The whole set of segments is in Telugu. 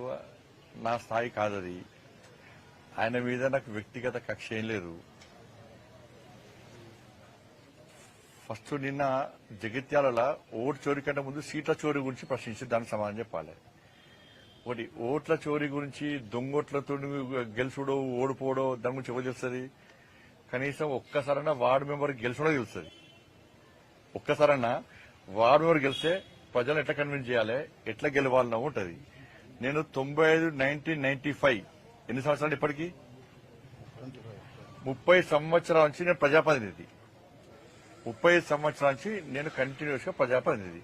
ఇప్పుడు నా స్థాయి కాదది. ఆయన మీద నాకు వ్యక్తిగత కక్ష ఏం లేదు. ఫస్ట్ నిన్న జగిత్యాల ఓటు చోరీ కంటే ముందు సీట్ల చోరీ గురించి ప్రశ్నించి దానికి సమాధానం చెప్పాలి. ఒకటి ఓట్ల చోరీ గురించి దొంగోట్లతో గెలుచుడో ఓడిపోవడో దాని గురించి ఎవరు తెలుస్తుంది? కనీసం ఒక్కసారైనా వార్డు మెంబర్ గెలుచుడో తెలుస్తుంది. ఒక్కసారన్నా వార్డు మెంబర్ గెలిస్తే ప్రజలు ఎట్లా కన్విన్స్ చేయాలి? ఎట్లా గెలవాలన్నా ఉంటుంది. నేను తొంభై ఐదు నైన్టీన్ నైన్టీ ఫైవ్. ఎన్ని సంవత్సరాలు ఇప్పటికి? ముప్పై సంవత్సరాల నుంచి నేను ప్రజాప్రతినిధి. ముప్పై సంవత్సరాల నుంచి నేను కంటిన్యూస్గా ప్రజాప్రతినిధి.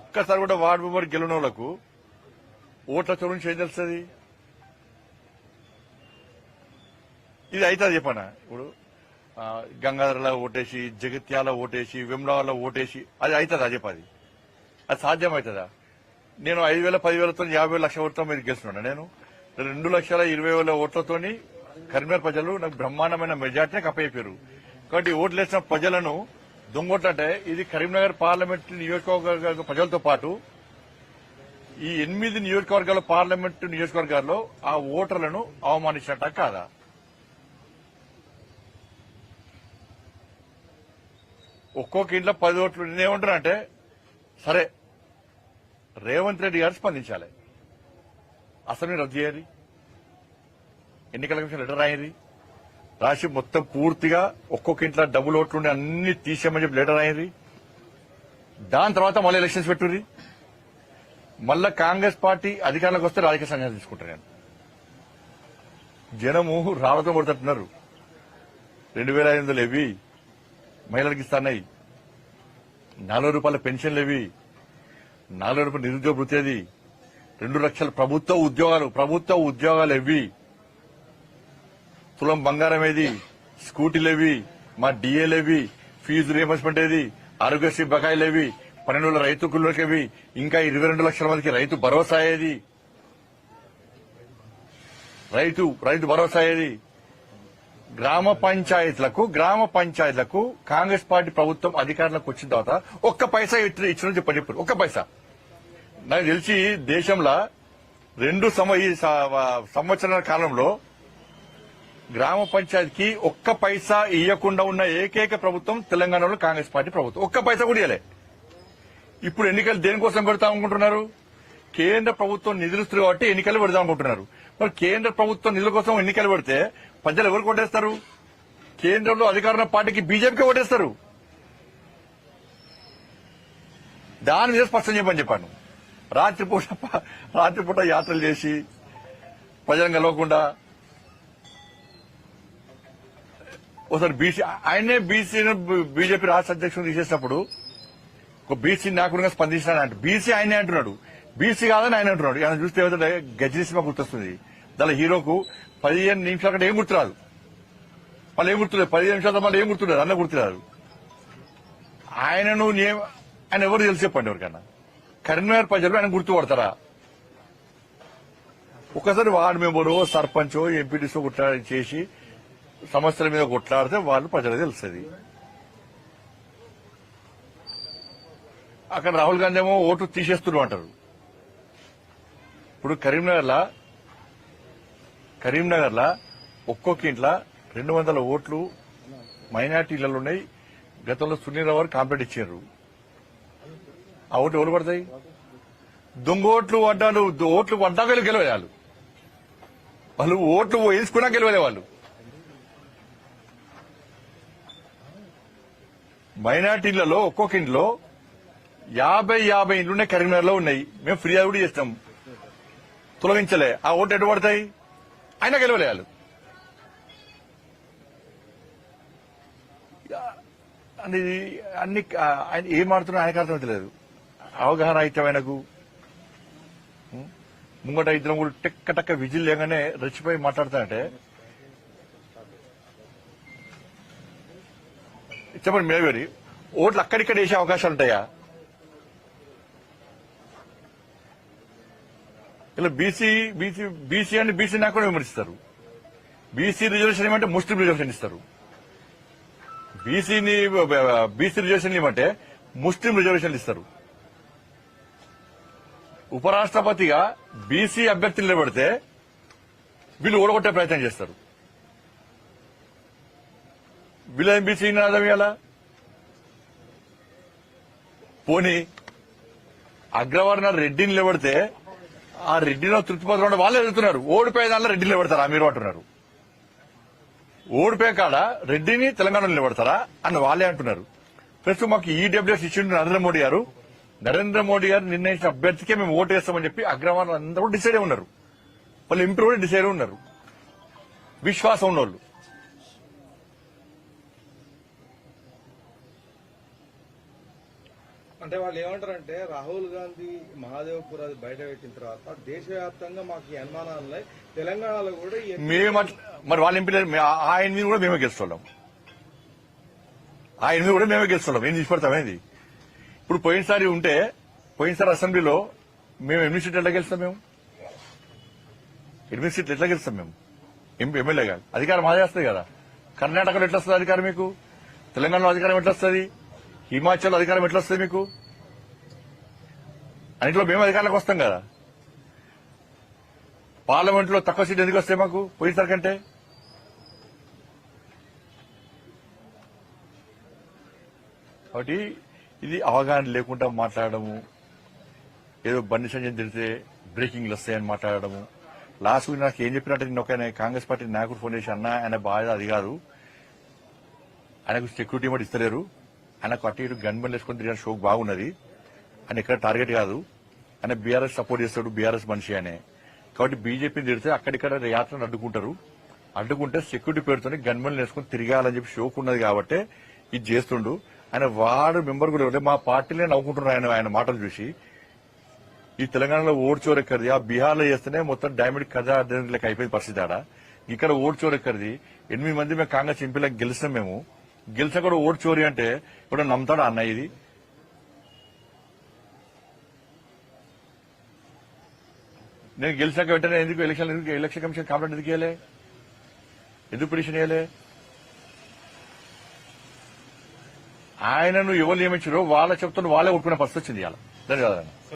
ఒక్కసారి కూడా వార్డు మెంబర్ గెలిన ఓట్ల చోటు నుంచి ఏం తెలుస్తుంది? ఇది అవుతుంది చెప్పనా? ఇప్పుడు గంగాధరలో ఓటేసి జగిత్యాల ఓటేసి విమ్లాలో ఓటేసి అది అవుతుందా చెప్పది అది? సాధ్యం అవుతుందా నేను ఐదు వేల పదివేలతో యాభై లక్షల ఓట్లతో మీరు గెలుస్తున్నాను నేను రెండు లక్షల ఇరవై వేల ఓట్లతోని కరీంనగర్ ప్రజలు నాకు బ్రహ్మాండమైన మెజార్టీని కప్పయిపోయారు కాబట్టి ఓట్లు వేసిన ప్రజలను దొంగొట్లంటే ఇది కరీంనగర్ పార్లమెంట్ నియోజకవర్గ ప్రజలతో పాటు ఈ ఎనిమిది నియోజకవర్గాల పార్లమెంట్ నియోజకవర్గాల్లో ఆ ఓటర్లను అవమానించినట్ట కాదా? ఒక్కొక్క ఇంట్లో పది ఓట్లు నేనేమంటున్నా అంటే సరే రేవంత్ రెడ్డి గారు స్పందించాలి. అసెంబ్లీ రద్దు చేయాలి? ఎన్నికల కమిషన్ లెటర్ రాయండి. రాసి మొత్తం పూర్తిగా ఒక్కొక్క ఇంట్లో డబుల్ ఓట్లు అన్ని తీసేయమని చెప్పి లెటర్ రాయండి. దాని తర్వాత మళ్ళీ ఎలక్షన్స్ పెట్టుర్రి. మళ్ళా కాంగ్రెస్ పార్టీ అధికారంలోకి వస్తే రాజకీయ సన్యాసం తీసుకుంటారు నేను జనము రాళ్ళతో పడుతున్నారు రెండు వేల ఐదు వందలు ఇవి మహిళలకు ఇస్తాన్నాయి. నాలుగు రూపాయల పెన్షన్లు ఇవి నాలుగు రూపాయల నిరుద్యోగ వృత్తి అది. రెండు లక్షల ప్రభుత్వ ఉద్యోగాలు ప్రభుత్వ ఉద్యోగాలు ఇవి తులం బంగారం ఏది? స్కూటీలు ఏవి? మా డిఏలు ఏవి? ఫీజు రియంబర్స్మెంట్ ఏది? ఆరోగ్యశ్రీ బకాయిలు ఏవి? పన్నెండు వేల రైతు కుళ్ళకేవి ఇంకా ఇరవై రెండు లక్షల మందికి రైతు భరోసా ఏది? రైతు రైతు భరోసా ఏది? గ్రామ పంచాయతీలకు గ్రామ పంచాయతీలకు కాంగ్రెస్ పార్టీ ప్రభుత్వం అధికారంలోకి వచ్చిన తర్వాత ఒక్క పైసా ఇచ్చిన ఇచ్చిన చెప్పండి ఇప్పుడు ఒక్క పైసా. నాకు తెలిసి దేశంలో రెండు సమ సంవత్సరాల కాలంలో గ్రామ పంచాయతీకి ఒక్క పైసా ఇవ్వకుండా ఉన్న ఏకైక ప్రభుత్వం తెలంగాణలో కాంగ్రెస్ పార్టీ ప్రభుత్వం. ఒక్క పైసా కూడా ఇవ్వలే ఇప్పుడు ఎన్నికలు దేనికోసం పెడతాం అనుకుంటున్నారు? కేంద్ర ప్రభుత్వం నిధులు కాబట్టి ఎన్నికలు పెడదాం అనుకుంటున్నారు. కేంద్ర ప్రభుత్వం నిధుల కోసం ఎన్నికలు పెడితే ప్రజలు ఎవరు కొట్టేస్తారు? కేంద్రంలో అధికారంలో పార్టీకి బీజేపీకి ఓటేస్తారు దాని మీద స్పష్టం చెప్పని చెప్పాను. రాత్రిపూట రాత్రిపూట యాత్రలు చేసి ప్రజలను కలవకుండా ఒకసారి బీసీ ఆయనే బీసీ బీజేపీ రాష్ట్ర అధ్యక్షుడు తీసేసినప్పుడు ఒక బీసీ నాయకుడిగా స్పందించాడంటే బీసీ ఆయనే అంటున్నాడు. బీసీ కాదని ఆయన అంటున్నాడు. ఆయన చూస్తే ఏమంటే గజ్జి సినిమా గుర్తొస్తుంది. దాని హీరోకు పదిహేను నిమిషాల కంటే ఏం గుర్తురాదు. మళ్ళీ ఏం గుర్తులేదు? పదిహేను నిమిషాల మళ్ళీ ఏం గుర్తులేదు? అన్న గుర్తురాదు. ఆయనను ఆయన ఎవరు తెలిసి చెప్పండి ఎవరికన్నా కరీంనగర్ ప్రజలు ఆయన గుర్తుపడతారా ఒకసారి వార్డు మెంబరో సర్పంచో ఎంపీటీసో కొట్లాడి చేసి సమస్యల మీద కొట్లాడితే వాళ్ళు ప్రజలకు తెలుస్తుంది. అక్కడ రాహుల్ గాంధీ ఏమో ఓటు తీసేస్తున్నాం అంటారు. ఇప్పుడు కరీంనగర్లా కరీంనగర్లా ఒక్కొక్క ఇంట్లో రెండు వందల ఓట్లు మైనార్టీలలో ఉన్నాయి. గతంలో సునీల్ రావు గారు కాంప్లైంట్ ఇచ్చారు. ఆ ఓట్లు ఎవరు పడతాయి? దొంగ ఓట్లు పడ్డాలు ఓట్లు పడ్డాక గెలవేయాలి వాళ్ళు. ఓట్లు వేసుకున్నా గెలవలే వాళ్ళు. మైనార్టీలలో ఒక్కొక్క ఇంట్లో యాభై యాభై ఇంట్లు ఉన్నాయి కరీంనగర్లో ఉన్నాయి. మేము ఫిర్యాదు కూడా చేస్తాం. తొలగించలే. ఆ ఓట్లు ఎటు పడతాయి? అయినా గెలవలే వాళ్ళు. అని అన్ని ఆయన ఏం ఆడుతున్నా ఆయనకు అర్థమవుతలేదు అవగాహన అయితే ఆయనకు? ముంగట ఇద్దరం కూడా టెక్క టక్క విజిల్ లేగానే రెచ్చిపోయి మాట్లాడతానంటే చెప్పండి మేవేరి ఓట్లు అక్కడిక్కడ వేసే అవకాశాలు ఉంటాయా? ఇలా బీసీ బీసీ బీసీ అని బీసీ నాకు కూడా విమర్శిస్తారు. బీసీ రిజర్వేషన్ ఏమంటే ముస్లిం రిజర్వేషన్ ఇస్తారు. బీసీని బీసీ రిజర్వేషన్ ఇవ్వమంటే ముస్లిం రిజర్వేషన్లు ఇస్తారు. ఉపరాష్ట్రపతిగా బీసీ అభ్యర్థులు నిలబెడితే వీళ్ళు ఓడగొట్టే ప్రయత్నం చేస్తారు. వీళ్ళేం బీసీ నినాదం ఎలా పోనీ అగ్రవర్ణ రెడ్డిని నిలబడితే ఆ రెడ్డిలో తృప్తి ఉంటే వాళ్ళే ఎదుగుతున్నారు ఓడిపోయే దాంట్లో రెడ్డిని నిలబడతారా? మీరు అంటున్నారు. ఓడిపోయే కాడ రెడ్డిని తెలంగాణలో నిలబడతారా? అని వాళ్ళే అంటున్నారు. ప్రస్తుతం మాకు ఈడబ్ల్యూఎస్ ఇచ్చిండు నరేంద్ర మోడీ గారు. నరేంద్ర మోడీ గారు నిర్ణయించిన అభ్యర్థికే మేము ఓటు వేస్తామని చెప్పి అగ్రవాళ్ళు అందరూ డిసైడ్ అయి ఉన్నారు. వాళ్ళు ఎంపీ కూడా డిసైడ్ ఉన్నారు. విశ్వాసం ఉన్నోళ్ళు. అంటే వాళ్ళు ఏమంటారంటే రాహుల్ గాంధీ మహాదేవ్పూర్ అది బయట పెట్టిన తర్వాత దేశవ్యాప్తంగా మాకు ఈ అనుమానాలు ఉన్నాయి. తెలంగాణలో కూడా మేము మరి వాళ్ళ ఎంపీ ఆయన మీద కూడా మేమే గెలుస్తున్నాం ఆయన మీద కూడా మేమే గెలుస్తున్నాం ఏం తీసుకుపెడతామేది ఇప్పుడు పోయినసారి ఉంటే పోయినసారి అసెంబ్లీలో మేము ఎనిమిది సీట్లు ఎట్లా గెలుస్తాం మేము? ఎనిమిది సీట్లు ఎట్లా గెలుస్తాం మేము? ఎంపీ ఎమ్మెల్యేగా అధికారం మాదే వస్తుంది కదా. కర్ణాటకలో ఎట్లా వస్తుంది అధికారం మీకు? తెలంగాణలో అధికారం ఎట్లా వస్తుంది? హిమాచల్ అధికారం ఎట్లా వస్తుంది మీకు? అన్నింటిలో మేము అధికారులకు వస్తాం కదా. పార్లమెంట్లో తక్కువ సీట్లు ఎందుకు వస్తాయి మాకు పోయినసారి కంటే? కాబట్టి ఇది అవగాహన లేకుండా మాట్లాడము ఏదో బండి సంజయ్ తెలిస్తే బ్రేకింగ్లు వస్తాయని మాట్లాడము లాస్ట్ వీక్ నాకు ఏం చెప్పినట్టు నేను ఒక కాంగ్రెస్ పార్టీ నాయకుడు ఫోన్ చేసి అన్న ఆయన బాధ అది కాదు. ఆయనకు సెక్యూరిటీ మటు ఇస్తలేరు. ఆయన అటు ఇటు గన్ బండ్ వేసుకొని తిరిగిన షోక్ బాగున్నది. ఆయన ఎక్కడ టార్గెట్ కాదు. ఆయన బీఆర్ఎస్ సపోర్ట్ చేస్తాడు బీఆర్ఎస్ మనిషి అనే కాబట్టి బీజేపీని తిడితే అక్కడిక్కడ యాత్రను అడ్డుకుంటారు. అడ్డుకుంటే సెక్యూరిటీ పేరుతోనే గన్మెన్లు వేసుకుని తిరగాలని చెప్పి షోక్ ఉన్నది కాబట్టి ఇది చేస్తుండు. ఆయన వార్డు మెంబర్ కూడా మా పార్టీలే నవ్వుకుంటున్నారు ఆయన ఆయన మాటలు చూసి. ఈ తెలంగాణలో ఓటు చోరు ఎక్కడిది? ఆ బీహార్లో చేస్తేనే మొత్తం డైమండ్ కథ లెక్క అయిపోయింది పరిస్థితి ఆడ. ఇక్కడ ఓటు ఎక్కడిది? ఎనిమిది మంది మేము కాంగ్రెస్ ఎంపీలకు గెలిచినాం మేము. గెలిచకూడదు కూడా ఓటు చోరీ అంటే ఇప్పుడు నమ్ముతాడా అన్న ఇది? నేను గెలిచాక వెంటనే ఎందుకు ఎలక్షన్ ఎందుకు ఎలక్షన్ కమిషన్ కాంప్లైంట్ ఎందుకు వేయలే ఎందుకు పిటిషన్ వేయలే ఆయనను ఎవరు నియమించారో వాళ్ళ చెప్తున్న వాళ్ళే ఒప్పుకునే పరిస్థితి వచ్చింది ఇవాళ. దాని కదా